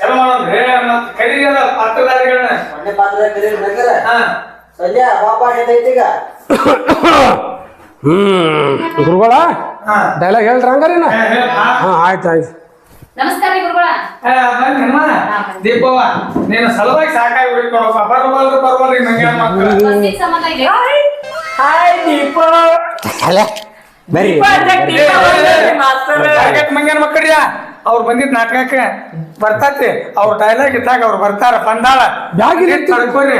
ಚಲೋ ಮಾಡೋಣ್ರಿ ಮತ್ತೆ ಈಗ ಗುರುಗಳ ಡೈಲಾಗ್ ಹೇಳ್ರಿ ಹಂಗಾರಿನ ಹಾ ಆಯ್ತು ಆಯ್ತು ನಮಸ್ಕಾರ ದೀಪವ್ವ ನೀನು ಸಲುವಾಗಿ ಸಾಕಾಗಿ ಬಿಡ್ಕೊಡಪ್ಪ ಬರ್ಬಲ್ರಿ ಬರ್ಬಲ್ರಿ ನಂಗೆ ಮಕ್ಕಳು ಹಾಯ್ ಮಂಗ್ಯಾನ ಮಕ್ಕಳ್ಯಾ ಅವ್ರು ಬಂದಿದ್ ನಾಟಕಕ್ಕೆ ಬರ್ತೈತಿ. ಅವ್ರ ಡೈಲಾಗ್ ಇದ್ದಾಗ ಅವ್ರು ಬರ್ತಾರ. ಬಂದಾಳ. ಬ್ಯಾಗ್ ಇಲ್ಲಿ ಇಟ್ಟು ತಡ್ಕೊರಿ.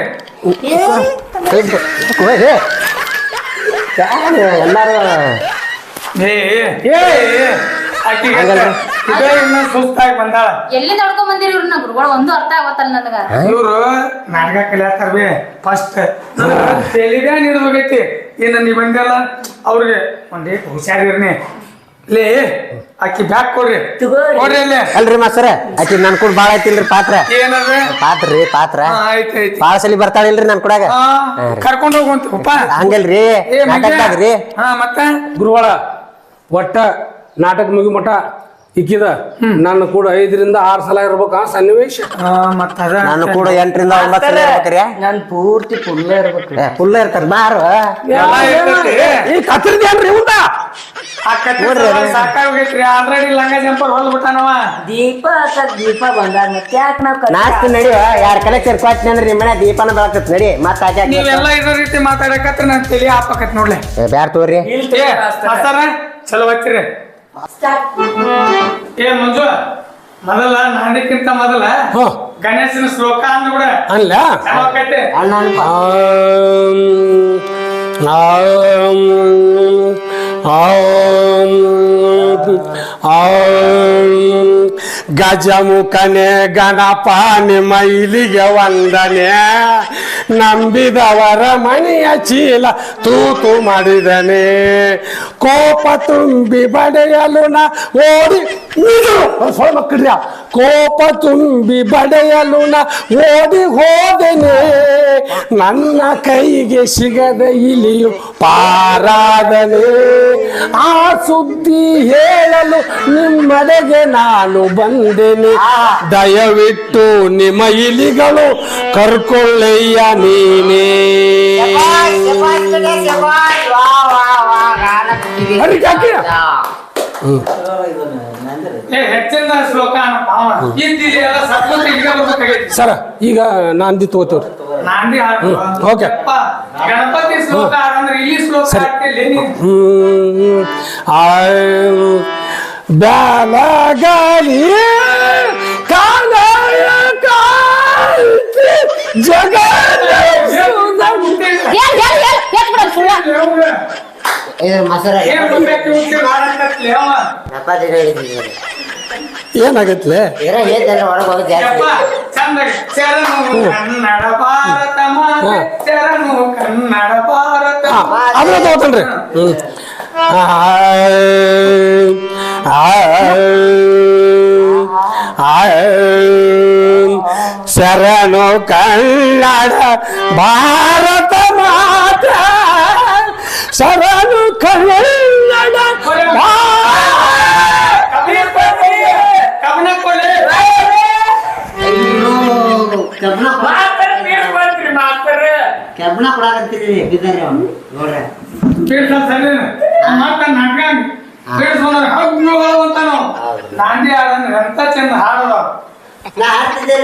ಎಲ್ಲಾರು? ಏ ಏ, ಏ, ಇನ್ನ ಸುಸ್ತಾಗಿ ಬಂದಾಳ. ಎಲ್ಲಿ ನೋಡ್ಕೊಂಡ್ ಬಂದಿರಿ ಇವ್ರನ್ನ ಗುರುಗಳ ಒಂದು ಅರ್ಥ ಆಗತ್ತಲ್ಲ ನನಗ. ಇವ್ರು ನಾಟಕ ಕಲಿಯತ್ತಾರ ಬಿ. ಫಸ್ಟ್ ತೆಲಿಗೆ ಹಿಡಿದೋಗೈತಿ. ಇನ್ನು ನೀ ಬಂದಲ್ಲ ಅವ್ರಿಗೆ ಒಂದೇ ಹುಷಾರಿರ್ನಿ ಲೇ ಅಕ್ಕಿ ಬ್ಯಾಕ್ ಕೊಡ್ರಿ. ತಗೋರಿ. ಕೊಡ್ರಿ ಅಲ್ಲೇ. ಅಲ್ರಿ ಮಾಸ್ತರ ಆಕಿ ನನ್ ಕೂಡ ಬಾಳ ಐತಿಲ್ರಿ ಪಾತ್ರ. ಏನದ? ಪಾತ್ರ ರೀ ಪಾತ್ರ. ಆಯ್ತು ಆಯ್ತ್. ಬಾಳ ಸಲಿ ಬರ್ತಾಳಿಲ್ರಿ ನನ್ ಕೂಡಾಗ? ಹಾ ಕರ್ಕೊಂಡು ಹೋಗುವಂತಪ್ಪ ಹಂಗಲ್ರಿ ಏ ಮಂಜ. ನಾಟಕದಾಗ್ರಿ. ಹಾ ಮತ್ತೆ? ಗುರುಗಳ ಒಟ್ಟ ನಾಟಕ ಮುಗಿ ಮಠ ಇಕ್ಕಿದ? ನನ್ನ ಕೂಡ ಐದರಿಂದ ಆರ್ ಸಲ ಇರ್ಬೇಕ ಸನ್ನಿವೇಶ. ಮತ್ತ ಅದ ನಾನು ಕೂಡ ಎಂಟರಿಂದ ಒಂಬತ್ತು ಸಲ ಇರ್ಬೇಕ್ರಿ. ನನ್ ಪೂರ್ತಿ ಫುಲ್ ಇರ್ಬೇಕು. ಏ, ಫುಲ್ ಇರ್ತಾರ. ಬಾರು. ಎಲ್ಲ ಇರ್ತೈತಿ. ಈ ಆ ದೀಪ ದೀಪ ಬಂದಾಗ ನಾಸ್ತಿ ಯಾರ್ ಕಲೆ ಕೊಟ್ನಿ ಅಂದ್ರೆ ನಿಮ್ಮ ಮನೆ ದೀಪನ ಬೆಳಕತ್ ನಡಿ. ಮತ್ತ ಹಾಕಿ ನೀವೆಲ್ಲ ಇದೇ ರೀತಿ ಮಾತಾಡಕತ್ರ ನನ್ ತಲೆ ಆಪಕತ್ ನೋಡ್ಲೆ. ಏ, ಬ್ಯಾಡ್ ತೋರಿ ಚಲೋ ಹಚ್ಚಿರಿ. ಏ ಮಂಜು ಮೊದಲ ನಾಡಿಕ್ಕಿಂತ ಮೊದಲ ಹಾ. ಗಣೇಶನ ಶ್ಲೋಕ ಅಂದ್ಬಿಡ ಅಲ್ಲ ಆಕೈತಿ ಆಂ, ಆಂ, ಆಂ, ಆಂ. ಗಜಮುಖನೆ ಗಣಪಾನೆ ಮೈಲಿಗೆ ವಂದನೆ ನಂಬಿದವರ ಮನೆಯ ಚೀಲ ತೂತು ಮಾಡಿದನೆ. ಕೋಪ ತುಂಬಿ ಬಡೆಯಲು ನ ಓಡಿ ಮಕ್ಕಳ್ಯ ಕೋಪ ತುಂಬಿ ಬಡೆಯಲು ನ ಓಡಿ ಹೋದನೆ. ನನ್ನ ಕೈಗೆ ಸಿಗದ ಇಲಿಯು ಪಾರಾದನೆ. ಆ ಸುದ್ದಿ ಹೇಳಲು ನಿಮ್ಮಡೆಗೆ ನಾನು ಬಂದೆನೆ. ದಯವಿಟ್ಟು ನಿಮ್ಮ ಇಲಿಗಳು ಕರ್ಕೊಳ್ಳಯ್ಯ ನೀನೇ ಸರ ಈಗ ನಾಂದಿ ತಗೋತೀವ್ರಿ. ಓಕೆ. ಯಪ್ಪ, ಕಾಲ ಶ್ಲೋಕ ಭಾರತ ಅದನ್ನ ತಗೋತೇನ್ರಿ ಹ್ಮ್ ಆಯ್ ಆಯ್ ಶರಣು ಕನ್ನಡ ಭಾರತ ಮಾತ ಶರಣು ಕನ್ನಡ. ಕೆಬ್ಬಣ ಕೊಡಾಕಂತೀರಿ ಬಿದ್ದಾರಿ ಅವ್ನು. ನೋಡ್ರಿ. ಪೀಡ್ಸ ಸರಿನ? ಮಾತ ನಾಟಕ ಪೀಡ್ಸ್ಕೊಂಡ್ರೆ ಹಗ್ಲು ಅಂತಾನು. ನಾಂದಿ ಹಾಡಂದ್ರೆ ಎಂತ ಚಂದ ಹಾಡೋದು. ನಾ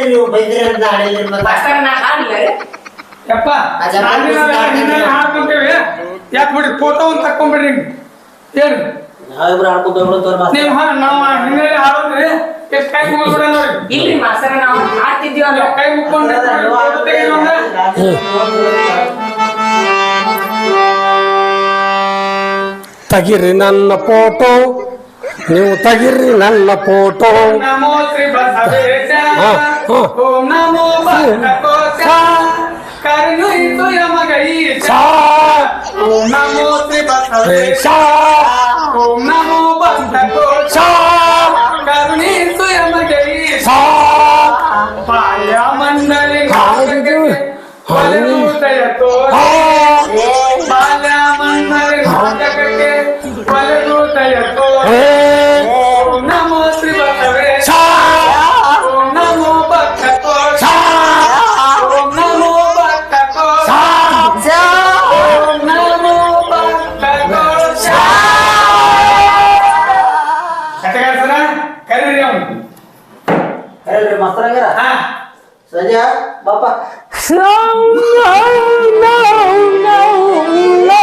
ನೀವು ಬೈದ್ರಿ ಅಂತ ನಾ ಮತ್ತೆ ಯಪ್ಪ ಯಾಕೆ ಬಿಡಿ ಫೋಟೋ ಒಂದು ತಕ್ಕೊಂಬಿಡ್ರಿ ಏನು? ನಾವಿಬ್ರು ಆಡ್ಕೊಂಡ್ ಹೋಗ್ಬಿಡು ತೋರ್ ಮಾಸ್ತರ. ನೀವು ಹಾ ನಾವು ಹಿನ್ನೆಲೆ ಹಾಡೋದ್ರಿ ಎಷ್ಟು ಕೈ ಮುಗಿಸ್ಬಿಡ ನೋಡಿ. ಇಲ್ರಿ ಮಾಸ್ತರ ನಾವು ಮಾಡ್ತಿದ್ವಿ ಅಂದ್ರೆ ಕೈ ಮುಕ್ಕೊಂಡ್ರೆ ಫೋಟೋ ತಗಿರಿ ನನ್ನ ಫೋಟೋ ನೀವು ತಗಿರಿ ನನ್ನ ಫೋಟೋ ನಮೋ ಶ್ರೀ ಬಸವೇಶ. ಓಂ ನಮೋ ಭಕ್ತಕೋಶ. ಕರುಣಿತು ಯಮಗೈಶ ಸಾ ಓಂ ನಮೋ ಶ್ರೀ ಬಸವೇಶ ಸಾ ಓಂ ನಮೋ ಭಕ್ತಕೋಶ ಬಾಪ No, no, no, no, no.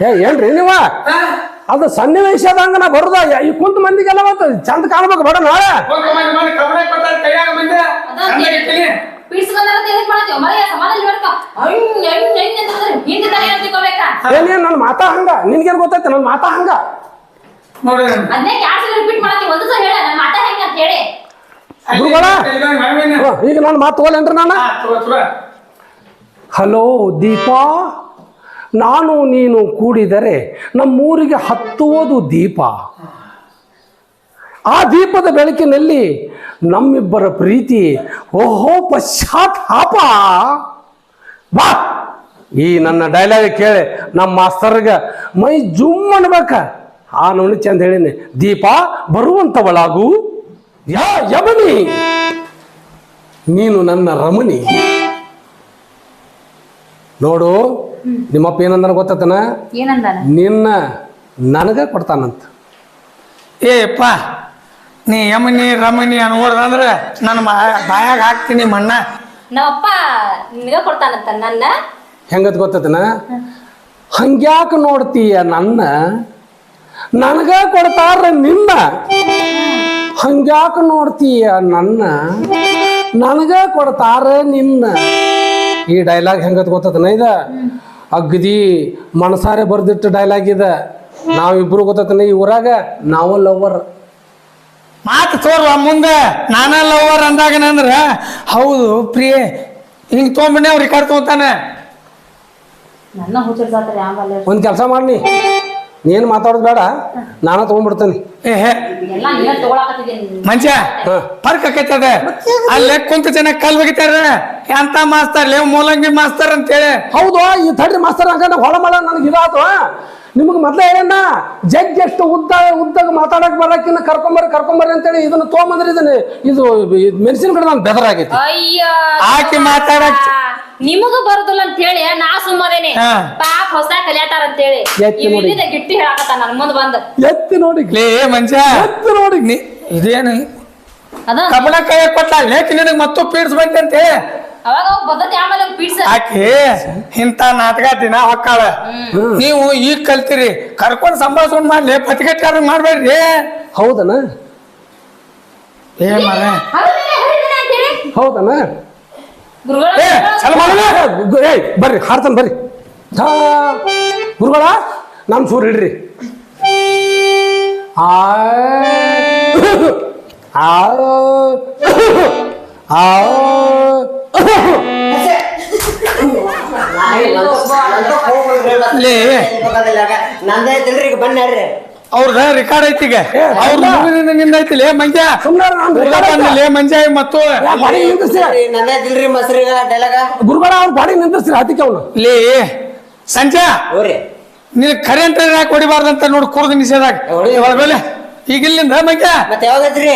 ಏ ಏನ್ರಿ ನೀವ? ಅದು ಸನ್ನಿವೇಶದಂಗ ನಾ ಬರುದ ಈ ಕುಂತ ಮಂದಿಗೆಲ್ಲ ಮತ್ತೆ ಚಂದ ಕಾಣ್ಬೇಕು ಬೇಡ ನಾಳೆ ಏನೇನ್ ನನ್ನ ಮಾತಾ ಹಂಗ ನಿನ್ಗೇನ್ ಗೊತ್ತೈತೆ ನನ್ನ ಮಾತಾ ಹಂಗ ನೋಡು ಅದನ್ನೇ ಯಾರು ಸಲ ರಿಪೀಟ್ ಮಾಡ್ತೀವಿ ಒಂದು ಸಲ ಹೇಳ ನನ್ನ ಮಾತಾ ಹೆಂಗ ಅಂತ ಹೇಳಿ. ಗುರುಗಳ? ಇಲ್ಲಿ ಮರವೇನ? ಹ್ಮ್, ಈಗ ನನ್ನ ಮಾತು ತಗೋಲೇನ್ರಿ ನಾನು. ಹಲೋ ದೀಪಾ. ನಾನು ನೀನು ಕೂಡಿದರೆ ನಮ್ಮೂರಿಗೆ ಹತ್ತುವುದು ದೀಪ. ಆ ದೀಪದ ಬೆಳಕಿನಲ್ಲಿ ನಮ್ಮಿಬ್ಬರ ಪ್ರೀತಿ ಓಹೋ ಪಶ್ಚಾತ್ತಾಪ ಬಾ. ಈ ನನ್ನ ಡೈಲಾಗ್ ಕೇಳಿ ನಮ್ಮ ಮಾಸ್ತರ್ಗೆ ಮೈ ಜುಮ್ ಅನ್ಬೇಕ ಆ ನೋಡಿ ಚಂದ ಹೇಳಿನಿ ದೀಪ ಬರುವಂತವಳಾಗು. ಯಾ ಯಮನಿ ನೀನು ನನ್ನ ರಮಣಿ. ನೋಡು ನಿಮ್ಮಪ್ಪ ಏನಂದನ ಗೊತ್ತತನ? ಏನಂದಾನ? ನಿನ್ನ ನನಗ ಕೊಡ್ತಾನಂತ. ಏಪ್ಪ ನೀ ಯಮನಿ ರಮಣಿ ಅನ್ಬೋದಂದ್ರೆ ನನ್ನ ಬಾಯಾಗ ಹಾಕ್ತೀನಿ ಮಣ್ಣ. ನಮ್ಮಪ್ಪ ನಿನಗ ಕೊಡ್ತಾನಂತ ನನ್ನ? ಹೆಂಗತ್ ಗೊತ್ತತನ? ಹಂಗ್ಯಾಕ ನೋಡ್ತೀಯ ನನ್ನ? ನನಗ ಕೊಡ್ತಾರ ನಿನ್ನ. ಹಂಗ್ಯಾಕ ನೋಡ್ತೀಯ ನನ್ನ? ನನಗ ಕೊಡ್ತಾರ ನಿನ್ನ. ಈ ಡೈಲಾಗ್ ಹೆಂಗತ್ ಗೊತ್ತತನ ಇದ? ಅಗ್ದಿ ಮನಸಾರೆ ಬರ್ದಿಟ್ಟು ಡೈಲಾಗ್ ಇದ. ನಾವಿಬ್ರು ಗೊತ್ತತನ ಈ ಊರಾಗ ನಾವು ಲವರ್ ಮಾತು ತೋರ್ವ ಮುಂದೆ. ನಾನ ಲವರ್ ಅಂದಾಗನಂದ್ರ ಹೌದು ಪ್ರಿಯೆ ಹಿಂಗ್ ತೊಗೊಂಬನ್ನಿ ಅವ್ರಿಗೆ ರೆಕಾರ್ಡ್ ತೊಗೊಂತಾನೆ. ನನ್ನ ಹುಚ್ಚರ್ಸಾತಾರೆ ಆಮೇಲೆ. ಒಂದ್ ಕೆಲಸ ಮಾಡಿ ನೀನು ಮಾತಾಡೋದು ಬೇಡ ನಾನು ತಗೊಂಡ್ಬಿಡ್ತೇನೆ. ಏ ಹೇ. ಎಲ್ಲ ನೀನ ತಗೊಳಕತ್ತಿದ್ದೀನಿ. ಮಂಚ ಫರ್ಕ್ ಆಕೈತದ ಅಲ್ಲೇ ಕುಂತ ಜನ ಕಲ್ ಬಗಿತಾರ ಎಂತ ಮಾಸ್ತಾರ ಲೇ ಮೂಲಂಗಿ ಮಾಸ್ತಾರ ಅಂತೇಳಿ. ಹೌದು ಈ ತಡ್ರಿ ಮಾಸ್ತರ್ ಅಂತ ಹೊಳ ಮಳ ನನಗೆ ಇದಾತು. ನಿಮಗೆ ಮೊದ್ಲೇ ಏನಣ್ಣ ಜಗ್ ಎಷ್ಟು ಉದ್ದ ಉದ್ದಾಗ ಮಾತಾಡಕ್ ಬರಕಿನ್ನ ಕರ್ಕೊಂಬರ್ರಿ ಕರ್ಕೊಂಬರ್ರಿ ಅಂತೇಳಿ ಇದನ್ನ ತೊಗೊಂಬಂದ್ರಿ ಇದನ್ನ. ಇದು ಮೆಣಸಿನ ಕಡೆ ನಾನು ಬೆದರಾಗೈತಿ. ಅಯ್ಯ. ಆಕಿ ಮಾತಾಡಕ್ ನಿಮಗ ಬರುದಿಲ್ಲ ಅಂತ ಹೇಳಿ ನಾ ಸುಮ್ಮದೇನೆ ಹಾ. ಪಾಪ ಹೊಸ ಕಲಿಯಾತಾರ ಅಂತ ಹೇಳಿ. ಎತ್ತಿ ನೋಡಿ. ಗಿಟ್ಟಿ ಹೇಳಕತ್ತ ನನ್ ಮುಂದ್ ಬಂದ. ಎತ್ತಿ ನೋಡಿ. ಲೇ ಮನುಷ್ಯ ಎತ್ತಿ ನೋಡಿ. ನೀ ಇದೇನು? ಅದ? ಕಬ್ಬಣ ಕೈ ಕೊಟ್ಟ ಲೇಕ್ ನಿನಗ್ ಮತ್ತೂ ಪೀಡ್ಸ್ ಬಂತಂತೆ ಅವಾಗ ಆಮೇಲೆ ಪೀಡ್ಸ ಆಕಿ ಇಂತ ನಾಟಕ ದಿನ ಹೊಕ್ಕಾಳ. ನೀವು ಈಗ ಕಲ್ತಿರಿ. ಕರ್ಕೊಂಡು ಸಂಭಾಷಣೆ ಮಾಡ್ಲಿ. ಪತಿಗೆಟ್ಕಾರ ಮಾಡ್ಬೇಡ್ರಿ. ಹೌದನ? ಏ ಮಾರ ಹೌದನ? ಬರ್ರಿ ಹಾಡ್ತಾನೆ ಬರ್ರಿ ಛಾ, ಗುರುಗಳ ನಾನು ಸೂರ್ ಹಿಡ್ರಿ ಆ ಆ ಆ ಲೇ. ನಂದೇ ಐತಿಲ್ರಿ ಈಗ ಬನ್ನಿ ಅವ್ರದ ರೆಕಾರ್ಡ್ ಐತಿ ಈಗ? ಅವ್ರ ಮುಗಿದಿಂದ ನಿಂದ ಮಂಜ ಐತೆ. ಲೇ ಮಂಜ ಮತ್ತು. ಯಾ, ಬಾಡಿಗೆ ನಿಂದಿಸ್ರಿ ನಂದೇ ಐತಿಲ್ರಿ ಮಸ್ರಿಗ ಡೈಲಾಗ ಗುರುಗಳ ಅವ್ರ ಬಾಡಿ ನಿಂದಿಸ್ರಿ ಅದಕ್ಕೆ ಅವನು. ಲೇ ಸಂಜೆ. ನೀನ್ ಕರೆಂಟ್ ಯಾಕೆ ಹೊಡಿಬಾರ್ದಂತ ನೋಡಿ ಕುರ್ದು ನಿಷೇಧಾಗ. ಮೇಲೆ ಈಗ ಇಲ್ಲಿಂದ ಮಂಜ ಮತ್ತೆ ಯಾವಾಗ ಐತ್ರಿ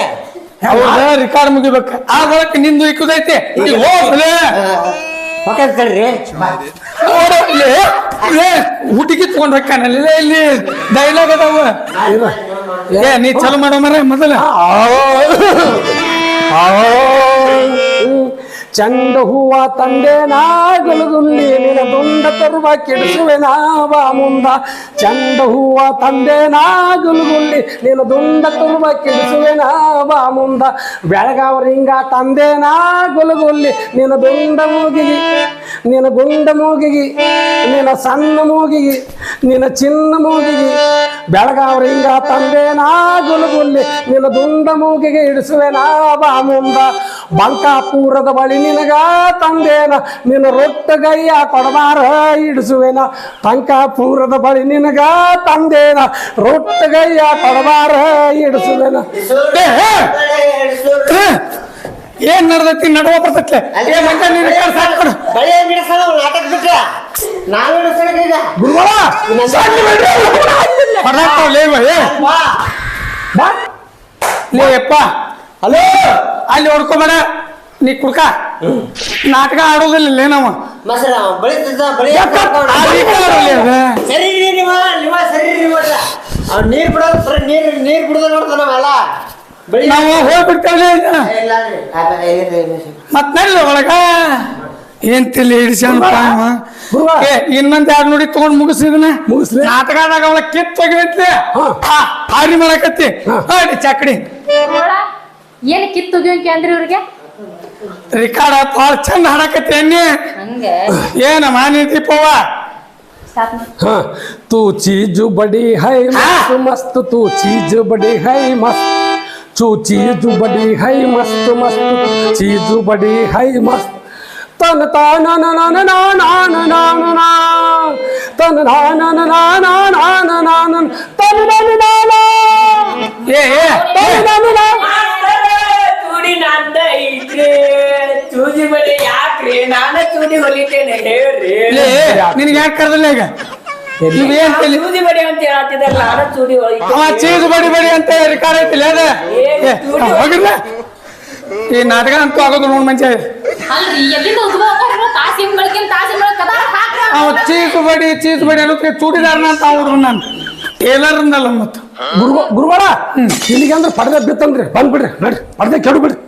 ಅವ್ರದ ರೆಕಾರ್ಡ್ ಮುಗಿಬೇಕು. ಆ ಬಳಕ ನಿಂದು ಇಕ್ಕುದೈತಿ. ಹೋಗ್ಲೇ ಪಕ್ಕ ತಡ್ರಿ ಹುಡುಗಿ ತಗೊಂಡ್ ಹೊಕ್ಕಾನಲ್ಲಿ ಇಲ್ಲಿ ಡೈಲಾಗ್ ಅದಾವ. ಏ ನೀ ಚಲೋ ಮಾಡೋ ಮರ ಮೊದಲ. ಚಂಡ ಹೂವ ತಂದೆ ನಿನ್ನ ನಿನ ದುಂಡ ತರುವ ಕೆಡಿಸುವೆ ನಾವ ಮುಂದ. ಚಂಡ ಹೂವ ತಂದೆ ನಾಗಲಗುಲ್ಲಿ ನಿನ ದುಂಡ ತರುವ ಕೆಡಿಸುವೆ ನಾವ ಮುಂದ. ಬೆಳಗಾವರಿಂಗ ತಂದೆ ನಿನ ದುಂಡ ಮೂಗಿಗಿ ನಿನ ಗುಂಡ ಮೂಗಿಗಿ ನಿನ ಸಣ್ಣ ಮೂಗಿಗಿ ನಿನ ಚಿನ್ನ ಮೂಗಿಗಿ. ಬೆಳಗಾವರಿಂಗ ತಂದೆ ನಾಗುಲಗುಲ್ಲಿ ನಿನ್ನ ದುಂಡ ಮೂಗಿಗೆ ಇಡಿಸುವೆ ನಾವ ಮುಂದ. ಬಂಕಾಪುರದ ಬಳಿ ನಿನಗ ತಂದೇನ ನಿನ್ನ ರೊಟ್ಟಗೈಯ ಕೊಡಬಾರ ಇಡಿಸುವೆನ. ಬಂಕಾಪುರದ ಬಳಿ ನಿನಗ ತಂದೇನ ರೊಟ್ಟಗೈಯ ಕೊಡಬಾರ ಇಡಿಸುವೆನ. ಏನ್ ನಡ್ದೈತಿ? ನಡುವ ಬರ್ತೈತೆ. ಗುರುಗಳ ಏ. ಬಾ ಬಾ. ಲೇ ಅಪ್ಪ ಹಲೋ! ಅಲ್ಲಿ ಹೊಡ್ಕೊಬೇಡ. ನೀ ಕುಡ್ಕ. ನಾಟಕ ಆಡೋದಿಲ್ಲ ನಾವು ಮಸರ ಬಳಿತಿದ್ದ ಬಳಿ. ಸರಿ ರೀ ನೀವ ನೀವ ಸರಿ ರೀ ನೀವ ಅವ್ನು ನೀರ್ ಬಿಡೋದು ಬರೀ ನೀರು ನೀರ್ ಬಿಡೋದು ನೋಡ್ತಾನ ನಾವೆಲ್ಲ ನಾವು ಹೋಗ್ಬಿಡ್ತೇವೆ ಇಲ್ಲ ರೀ. ಅದ ಐದು ಐದು ಮತ್ ನಡ್ರಿ ಒಳಗ. ಏನ್ ತಿಳಿ ಹಿಡಿಸ್ಯಾನ ಗುರುವ. ಏ ಇನ್ನೊಂದ್ ಎರಡ್ ನೋಡಿ ತಗೊಂಡ್ ಮುಗಿಸಿದನ ಮುಗಿಸ್ರಿ. ನಾಟಕದಾಗ ಅವಳ ಕಿತ್ ತೆಗಿತ್ಲೆ ಹಾ. ಹಾರಿ ಮಾಡಕತ್ತಿ. ಹಾ. ಹಾಡಿ ಚಕ್ಡಿ. ನೋಡ ಏನ್ ಕಿತ್ತುಗಿಂಕಿ ಅಂದ್ರಿ ಇವ್ರಿಗೆ ರಿಕಾರ್ಡ್ ಭಾಳ ಚಂದ ಹಾಡಕತ್ತಿ ಅನ್ನಿ ಹಂಗೆ ಏನ ಮಾನಿ ದೀಪವ್ವ ಸ್ಟಾರ್ಟ್ ಮಾಡಿ हाँ तू चीज बड़ी है मस्त मस्त तू चीज बड़ी है मस्त तू चीज बड़ी है मस्त मस्त चीज बड़ी है मस्त तन तान ना ना ना ना ना ना ना ना ना तन ना ना ना ना ना ना ना ना ना तन ना ना ना ना ಏ ಏ ಚೂಜಿ ಬಳಿ ಯಾಕ್ರಿ? ನಾನ ಚೂಡಿ ಹೊಲಿತೇನೆ ಹೇಳ್ರಿ ನಿನ್ಗೆ ಯಾಕೆ ಕರೆದಿಲ್ಲ ಈಗ? ನೀವೇನ್ ತಲಿ ಚೂಜಿ ಬಡಿ ಅಂತ ನಾನು ಅವ ಚೀಸ್ ಬಡಿ ಬಡಿ ಅಂತ ರಿಕಾರ್ಡ್ ಐತಿಲ್ಲ ಅದ? ಏ, ಹೋಗಿರ್ಲ? ಈ ನಾಟಕ ಅಂತೂ ಆಗೋದು ನೋಡ್ ಮಂಚ. ಅಲ್ರಿ ಎಲ್ಲಿಂದ ಉದ್ಭವ ತಾಸಿನ ಬೆಳಕಿನ ತಾಸಿನ ಬೆಳಕ ಕದ? ಹಾಕ್ರ ಅವ ಚೀಸ್ ಬಡಿ ಚೀಸ್ ಬಡಿ ಚೂಡಿದಾರನ ಅಂತ ಅವ್ರು ನಾನು. ಟೇಲರ್ ಅಂದಲ್ಲ ಮತ್ತು ಗುರುಗಳ ಇಲ್ಲಿಗೆ ಅಂದ್ರೆ ಪಡೆದ ಬಿತ್ತಂದ್ರಿ. ಬಂದ್ಬಿಡ್ರಿ ನಡ್ರಿ. ಪಡೆದ ಕೆಡು ಬಿಡ್ರಿ